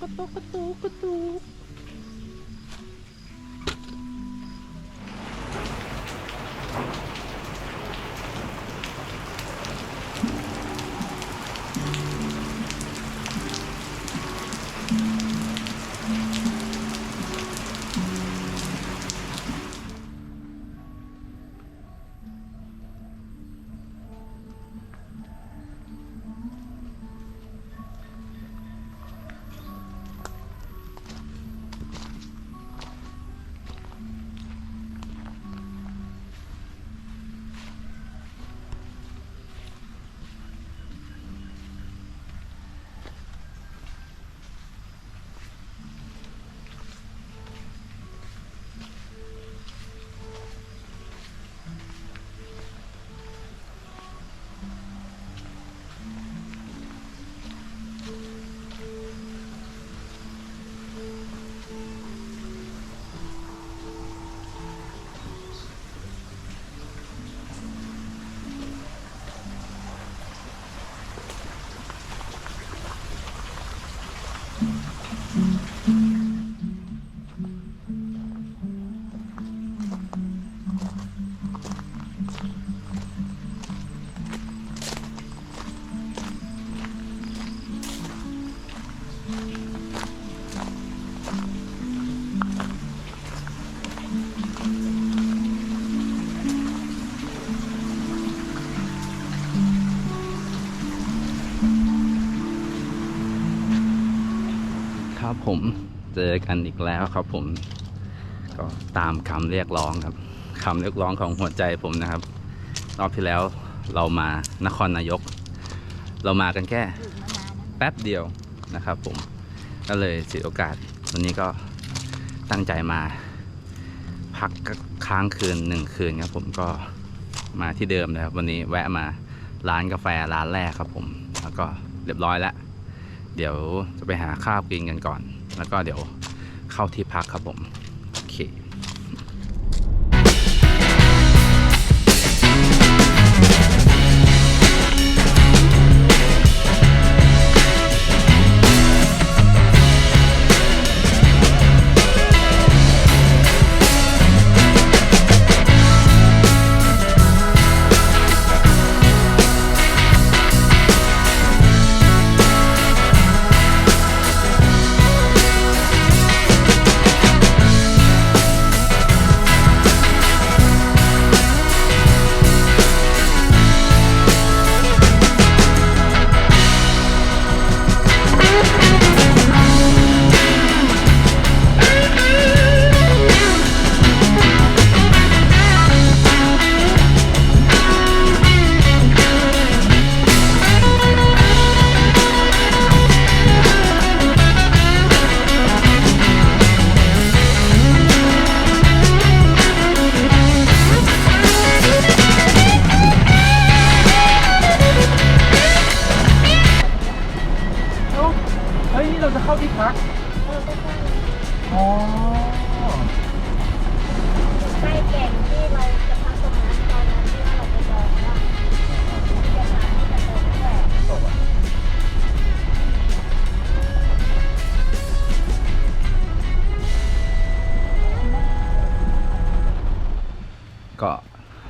กระตุกกร ผมเจอกันอีกแล้วครับผม ก็ตามคำเรียกร้องครับคำเรียกร้องของหัวใจผมนะครับ รอบที่แล้วเรามานครนายก เรามากันแค่แป๊บเดียวนะครับผม ก็เลยถือโอกาสวันนี้ก็ตั้งใจมา พักค้างคืนหนึ่งคืนครับผมก็มาที่เดิมนะครับ วันนี้แวะมาร้านกาแฟร้านแรกครับผม แล้วก็เรียบร้อยแล้ว เดี๋ยวจะไปหาข้าวกินกันก่อน แล้วก็เดี๋ยวเข้าที่พักครับผม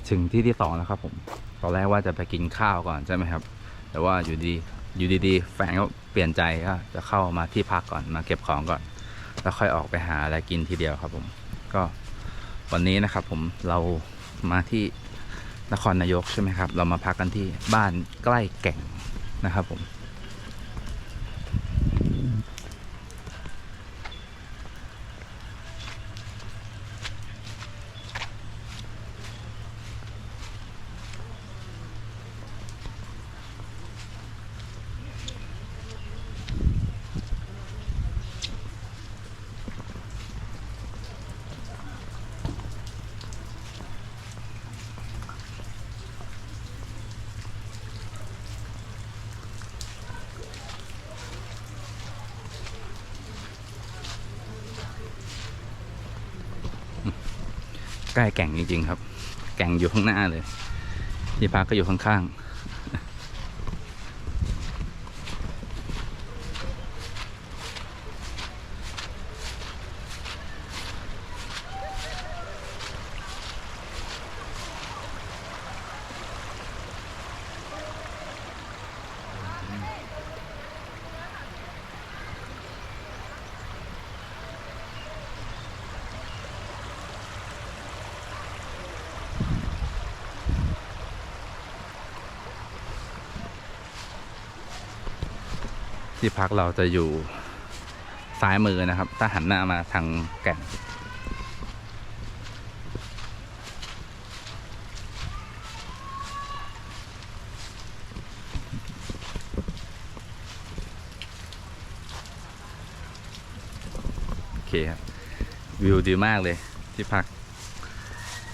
ถึงที่ที่สองแล้วครับผมตอนแรกว่าจะไปกินข้าวก่อนใช่ไหมครับ แต่ว่าอยู่ดีอยู่ดีๆ แฟนก็เปลี่ยนใจก็จะเข้ามาที่พักก่อนมาเก็บของก่อน แล้วค่อยออกไปหาอะไรกินทีเดียวครับผมก็วันนี้นะครับผมเรามาที่นครนายกใช่ไหมครับ เรามาพักกันที่บ้านใกล้แก่งนะครับผม ใกล้แก่งจริง ๆ ครับ แก่งอยู่ข้างหน้าเลย ที่พักก็อยู่ข้างๆ ที่พักเราจะอยู่ซ้ายมือนะครับ ถ้าหันหน้ามาทางแก่งโอเคครับ วิวดีมากเลยที่พัก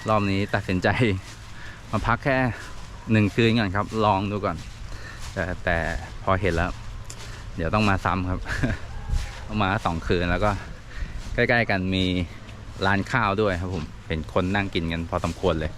รอบนี้ตัดสินใจ มาพักแค่หนึ่งคืนก่อนครับ ลองดูก่อน แต่แต่พอเห็นแล้ว เดี๋ยวต้องมาซ้ำครับต้องมาสองคืนแล้วก็ ใกล้ ๆ กันมีร้านข้าวด้วยครับผม เห็นคนนั่งกินกันพอสมควรเลย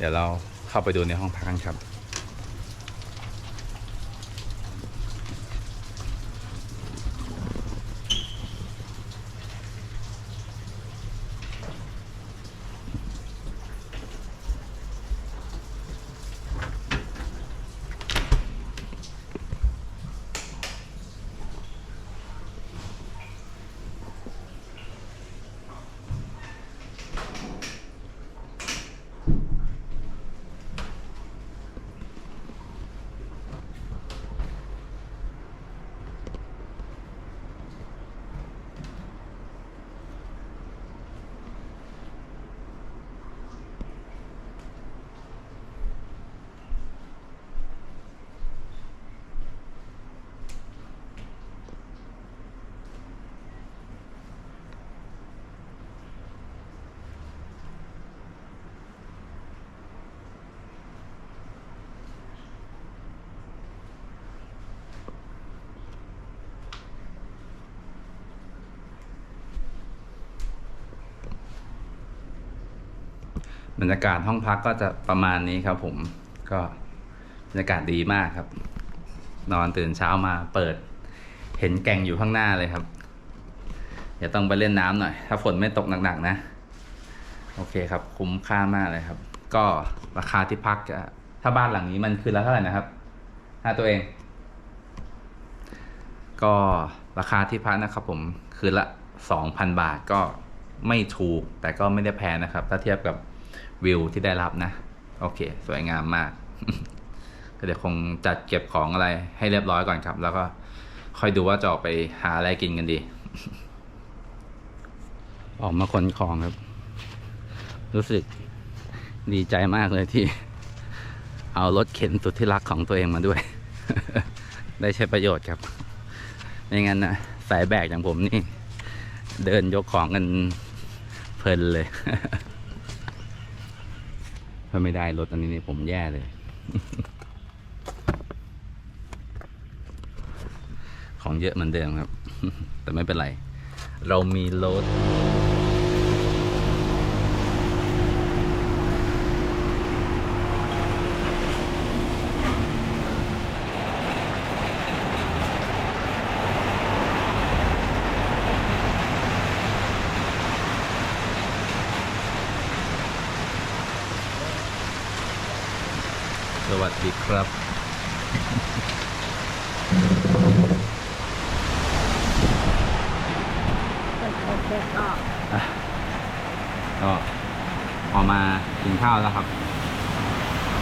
เดี๋ยว เข้าไปดูในห้องพักกันครับ บรรยากาศห้องพักก็จะประมาณนี้ครับผมก็บรรยากาศดีมากครับ นอนตื่นเช้ามาเปิด เห็นแก่งอยู่ข้างหน้าเลยครับเดี๋ยวต้องไปเล่นน้ำหน่อย ถ้าฝนไม่ตกหนักๆนะ โอเคครับ คุ้มค่ามากเลยครับ ก็ราคาที่พักจะถ้าบ้านหลังนี้มันคืนละเท่าไหร่นะครับห้าตัวเอง ก็ราคาที่พักนะครับ ผมคืนละสองพันบาทก็ไม่ถูกแต่ก็ไม่ได้แพงนะครับ ถ้าเทียบกับ วิวที่ได้รับนะ โอเค สวยงามมาก ก็เดี๋ยวคงจัดเก็บของอะไรให้เรียบร้อยก่อนครับ แล้วก็ค่อยดูว่าจะออกไปหาอะไรกินกันดี ออกมาขนของครับ รู้สึกดีใจมากเลยที่ เอารถเข็นสุดที่รักของตัวเองมาด้วย ได้ใช้ประโยชน์ครับไม่งั้นนะสายแบกอย่างผมนี่ เดินยกของกันเพลินเลย ถ้าไม่ได้รถอันนี้นี่ผมแย่เลย ของเยอะเหมือนเดิมครับ แต่ไม่เป็นไร เรามีรถ วัสดีครับเปิดเปิดเปิดออกก็ออกมากินข้าวแล้วครับ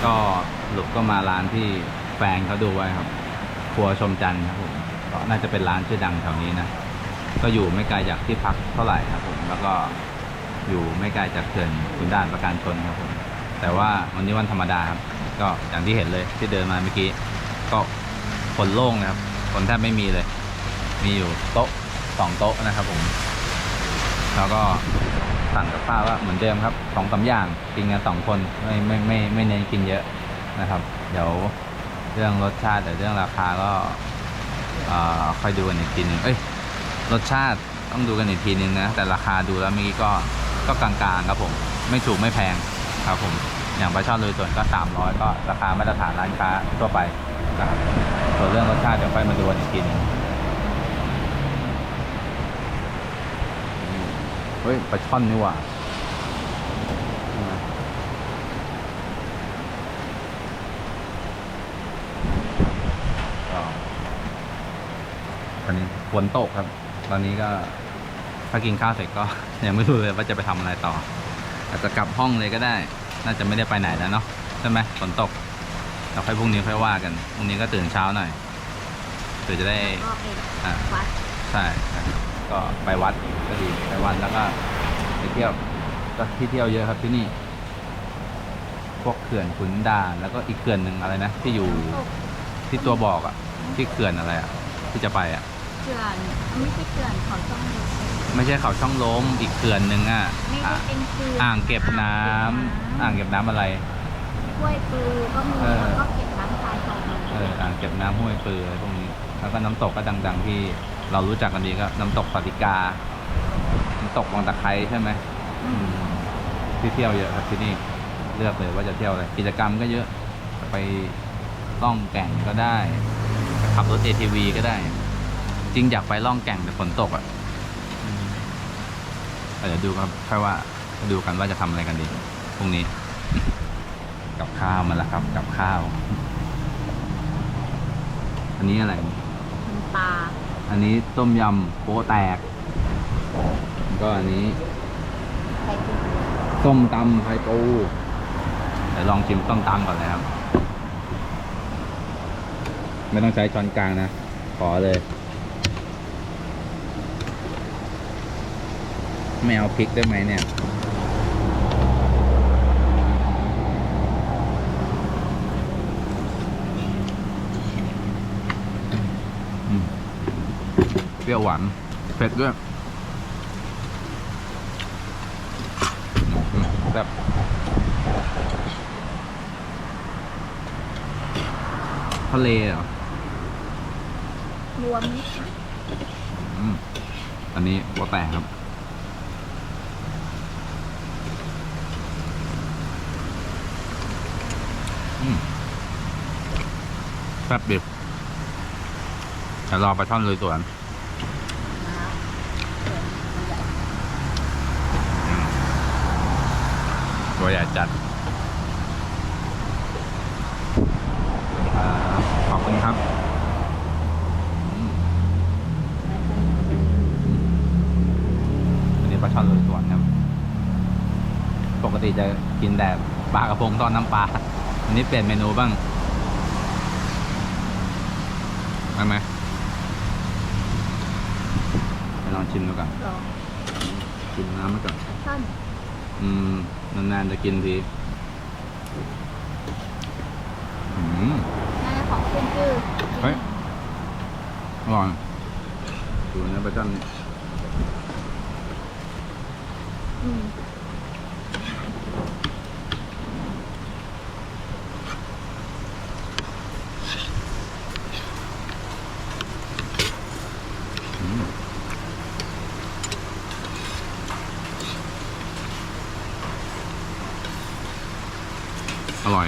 ก็หลุกก็มาร้านที่แฟนเขาดูไว้ครับ ครัวชมจันทร์ครับผมก็น่าจะเป็นร้านชื่อดังแถวนี้นะ ก็อยู่ไม่ไกลจากที่พักเท่าไหร่ครับผม แล้วก็อยู่ไม่ไกลจากเขื่อนขุนด่านประการชนครับผม แต่ว่าวันนี้วันธรรมดาครับ ก็อย่างที่เห็นเลยที่เดินมาเมื่อกี้ ก็คนโล่งนะครับ คนแทบไม่มีเลย มีอยู่โต๊ะสองโต๊ะนะครับผม แล้วก็สั่งกับข้าวว่าเหมือนเดิมครับสองสาอย่างกินกันสองคนไม่ไม่ไม่ไม่เน้นกินเยอะนะครับ เดี๋ยวเรื่องรสชาติแต่เรื่องราคาก็ค่อยดูกันอีกทีนึงเอ้ยรสชาติต้องดูกันอีกทีนึงนะแต่ราคาดูแล้วเมื่อกี้ก็ก็กลางๆครับผม ไม่ถูกไม่แพงครับผม อย่างปลาช่อนลุยส่วนก็ 300 ก็ราคามาตรฐานร้านค้าทั่วไปนะครับส่วนเรื่องรสชาติเดี๋ยวค่อยมาดูกันอีกทีหนึงเฮ้ยปลาช่อนนี่หว่าก็ตอนนี้ฝนตกครับ ตอนนี้ก็ถ้ากินข้าวเสร็จก็ยังไม่รู้เลยว่าจะไปทำอะไรต่อ อาจจะกลับห้องเลยก็ได้ น่าจะไม่ได้ไปไหนแล้วเนาะใช่ไหมฝนตกเราค่อยพรุ่งนี้ค่อยว่ากันพรุ่งนี้ก็ตื่นเช้าหน่อยเผื่อจะได้ก็เอ็ดอ่าวัดใช่ครับก็ไปวัดก็ดีไปวัดแล้วก็ไปเที่ยวก็ที่เที่ยวเยอะครับที่นี่ พวกเขื่อนขุนด่านแล้วก็อีกเขื่อนหนึ่งอะไรนะที่อยู่ตกที่ตัวบอกอะที่เขื่อนอะไรอะที่จะไปอะเขื่อนไม่ใช่เขื่อนเขาช่อง ไม่ใช่เขาช่องล้มอีกเขื่อนหนึ่งอะไม่อะได้เป็นเขื่อนอ่างเก็บน้ำอ่างเก็บน้ำอะไรห้วยปือก็มีเออแล้วก็เก็บน้ำทรายของมันเอออ่างเก็บน้ำห้วยปืออะไรพวกนี้ แล้วก็น้ำตกก็ดัง ๆ ที่เรารู้จักกันดีก็น้ำตกปาติกา น้ำตกวังตะไคร้ใช่ไหม อืมที่เที่ยวเยอะครับที่นี่เลือกเลยว่าจะเที่ยวอะไรกิจกรรมก็เยอะไปล่องแก่งก็ได้ไปขับรถ ATV ก็ได้ จริงอยากไปล่องแก่งแต่ฝนตกอะอืม เดี๋ยวดูครับค่อยว่าดูกันว่าจะทำอะไรกันดีพรุ่งนี้ กับข้าวมาแล้วครับ กับข้าว อันนี้อะไรมันปลาอันนี้ต้มยำโป๊แตกแล้วก็อันนี้ไข่ปูส้มตำไข่ปูเดี๋ยวลองชิมส้มตำก่อนเลยครับ ไม่ต้องใช้ช้อนกลางนะ ขอเลย ไม่เอาพริกได้ไหมเนี่ยอืมเปรี้ยวหวานเผ็ดด้วยอืมแบบทะเลเหรอรวมมิตรอืมอันนี้หัวแตกครับ แซ่บดิบแต่รอปลาช่อนเลยสวนนะครับเขื่อนตัวใหญ่จัด ขอบคุณครับอืมอันนี้ปลาช่อนลุยสวนครับ ปกติจะกินแต่ปลากระพงทอดน้ำปลา อันนี้เปลี่ยนเมนูบ้าง ได้ไหมไปลองชิมดูก่อนลองชิมน้ำมาก่อนท่อนอืมนานๆจะกินทีอืมนั่นนะของขึ้นชื่อเฮ้ยอร่อยดูเนื้อปลาช่อนนี่อืม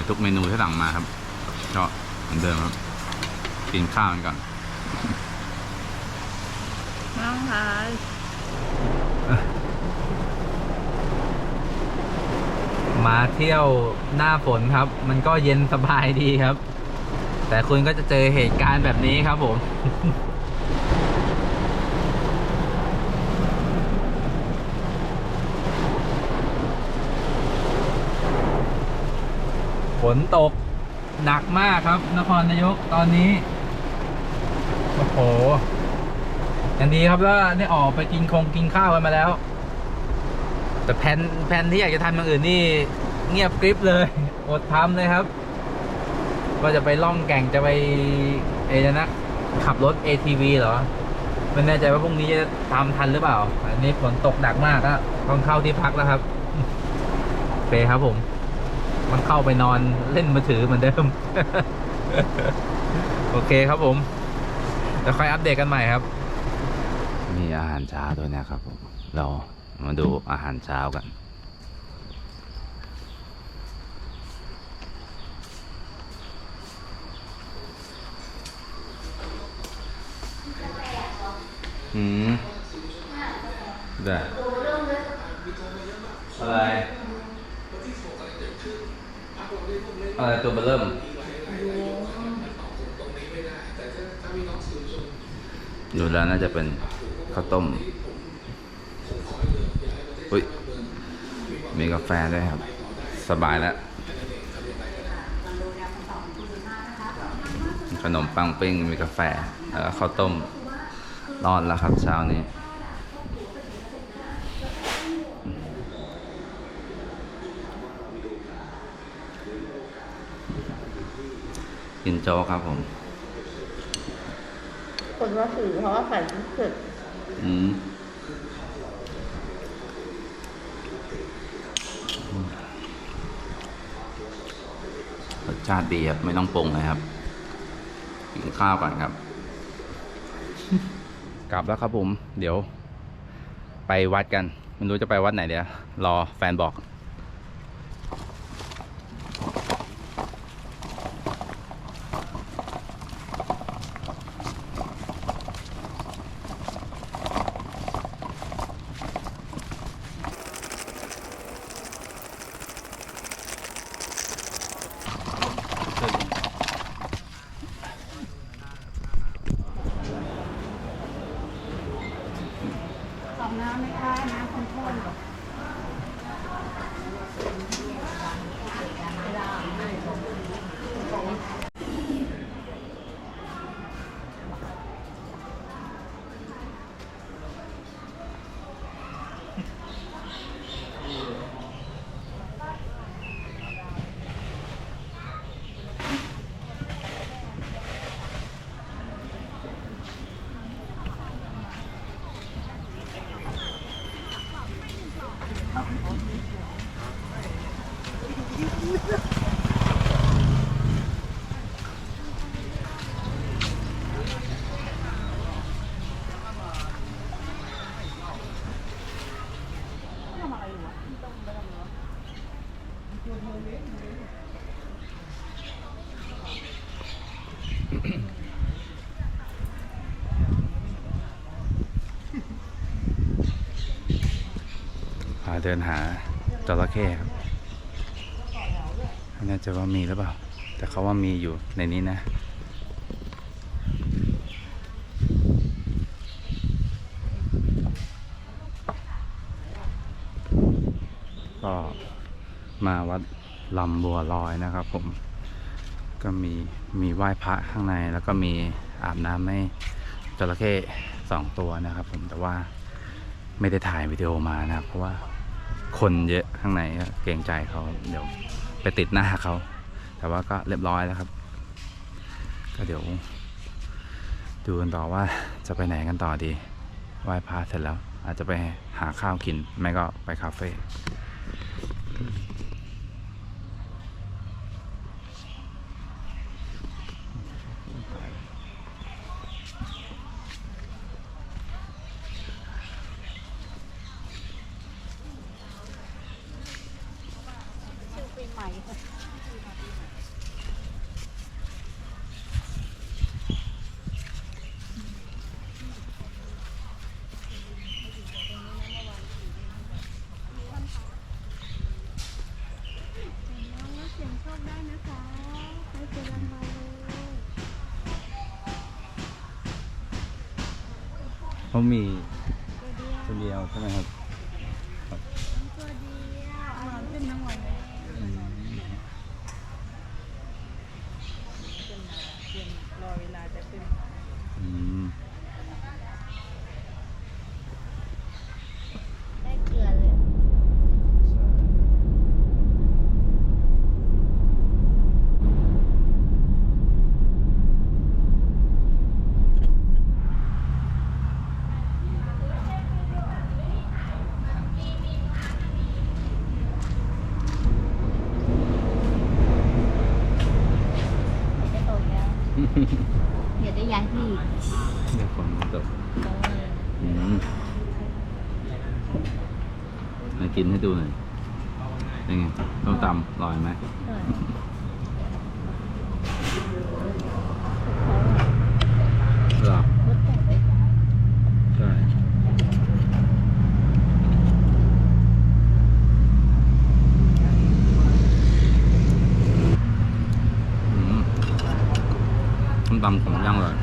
อร่อยทุกเมนูที่สั่งมาครับ ก็เหมือนเดิมครับ กินข้าวกันก่อนน้องชายมาเที่ยวหน้าฝนครับ มันก็เย็นสบายดีครับ แต่คุณก็จะเจอเหตุการณ์แบบนี้ครับผม นตกหนักมากครับ นครนายกตอนนี้ โอ้โหอย่างดีครับแล้วได้ออกไปกินคงกินข้าวกันมาแล้ว แต่แผนแผนที่อยากจะทำอย่างอื่นนี่ เงียบกริบเลยอดทำเลยครับว่าจะไปล่องแก่งจะไปเอนะนะขับรถ ATV เหรอไม่แน่ใจว่าพรุ่งนี้จะทำทันหรือเปล่า อันนี้ฝนตกหนักมากก็ต้องเข้าที่พักแล้วครับโอเคครับผม มันเข้าไปนอนเล่นมือถือเหมือนเดิม โอเคครับผมเดี๋ยวค่อยอัปเดตกันใหม่ครับ มีอาหารเช้าด้วยนะครับผม เรามาดูอาหารเช้ากัน อืม ได้อะไร อะไรตัวเบลเริ่ม ดูแล้วน่าจะเป็นข้าวต้ม อุ้ย มีกาแฟด้วยครับ สบายแล้ว ขนมปังปิ้งมีกาแฟ แล้วก็ข้าวต้ม รอดแล้วครับเช้านี้ โจ๊กครับผม คนว่าถือเพราะว่าใส่ชุดเสร็จอืมรสชาติดีครับ ไม่ต้องปรุงเลยครับ กินข้าวก่อนครับ กลับแล้วครับผม เดี๋ยว ไปวัดกัน ไม่รู้จะไปวัดไหนเดี๋ยว รอแฟนบอก น้ำไหมคะน้ำคนข้นพ ดินหาจระเข้ครับไม่แน่ใจว่ามีหรือเปล่า แต่เขาว่ามีอยู่ในนี้นะก็มาวัดลำบัวลอยนะครับผม ก็มีมีไหว้พระข้างในแล้วก็มีอาบน้ำให้จระเข้สองตัวนะครับผมแต่ว่าไม่ได้ถ่ายวิดีโอมานะครับเพราะว่า คนเยอะข้างในก็เกรงใจเขาเดี๋ยวไปติดหน้าเขา แต่ว่าก็เรียบร้อยแล้วครับ ก็เดี๋ยว ดูกันต่อว่าจะไปไหนกันต่อดีไหว้พระเสร็จแล้ว อาจจะไปหาข้าวกิน ไม่ก็ไปคาเฟ่ เขามีตัวเดียวตัวเดียวใช่ไหมครับ ตัวเดียวอ่อนขึ้นทั้งวันเลย อืม ขึ้นมาเตรียมรอเวลาจะขึ้น อืม ได้เกลือเลย จะโตแล้ว เดี๋ยวได้ย้ายที่อีกเดี๋ยวฝนตกตรงนี้อืมมากินให้ดูหน่อยเป็นไงต้มตำอร่อยไหม เออ เหรอ รถแต่งไป ใช่อืมต้มตำของย่างเลย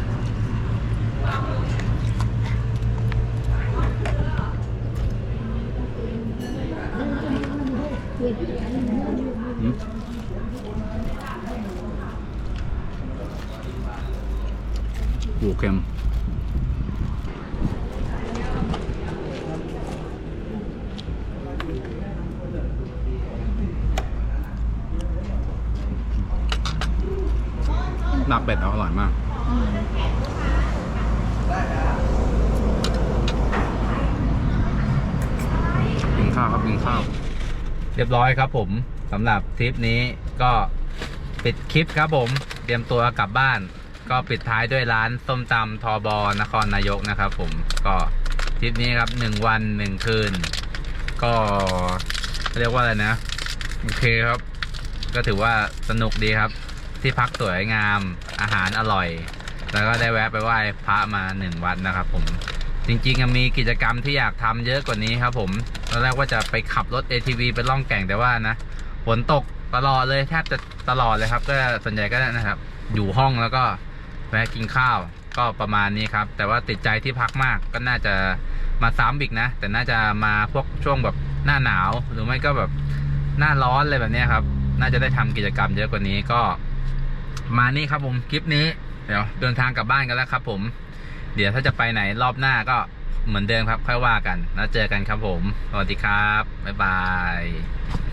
อุ้ย อืม หูเค็มลาบเป็ดอร่อยมากกินข้าวครับกินข้าว เรียบร้อยครับผมสำหรับทริปนี้ก็ปิดคลิปครับผม เตรียมตัวกลับบ้าน ก็ปิดท้ายด้วยร้านส้มตำทอบอนครนายกนะครับ ผมก็ทริปนี้ครับหนึ่งวันหนึ่งคืน ก็เรียกว่าอะไรนะโอเคครับ ก็ถือว่าสนุกดีครับ ที่พักสวยงามอาหารอร่อย แล้วก็ได้แวะไปไหว้พระมาหนึ่งวัดนะครับ ผมจริงๆมีกิจกรรมที่อยากทำเยอะกว่านี้ครับ ผมตอนแรกว่าจะไปขับรถ ATV ไปล่องแก่งแต่ว่านะฝนตกตลอดเลยแทบจะตลอดเลยครับ ก็ส่วนใหญ่ก็นะครับ อยู่ห้องแล้วก็ แวะกินข้าวก็ประมาณนี้ครับ แต่ว่าติดใจที่พักมากก็น่าจะมาซ้ำอีกนะ แต่น่าจะมาพวกช่วงแบบหน้าหนาว หรือไม่ก็แบบหน้าร้อนอะไรแบบนี้ครับ น่าจะได้ทำกิจกรรมเยอะกว่านี้ก็ มานี่ครับผมคลิปนี้เดี๋ยวเดินทางกลับบ้านกันแล้วครับ ผม เดี๋ยวถ้าจะไปไหนรอบหน้าก็เหมือนเดิมครับค่อยว่ากัน แล้วเจอกันครับผม สวัสดีครับบ๊ายบาย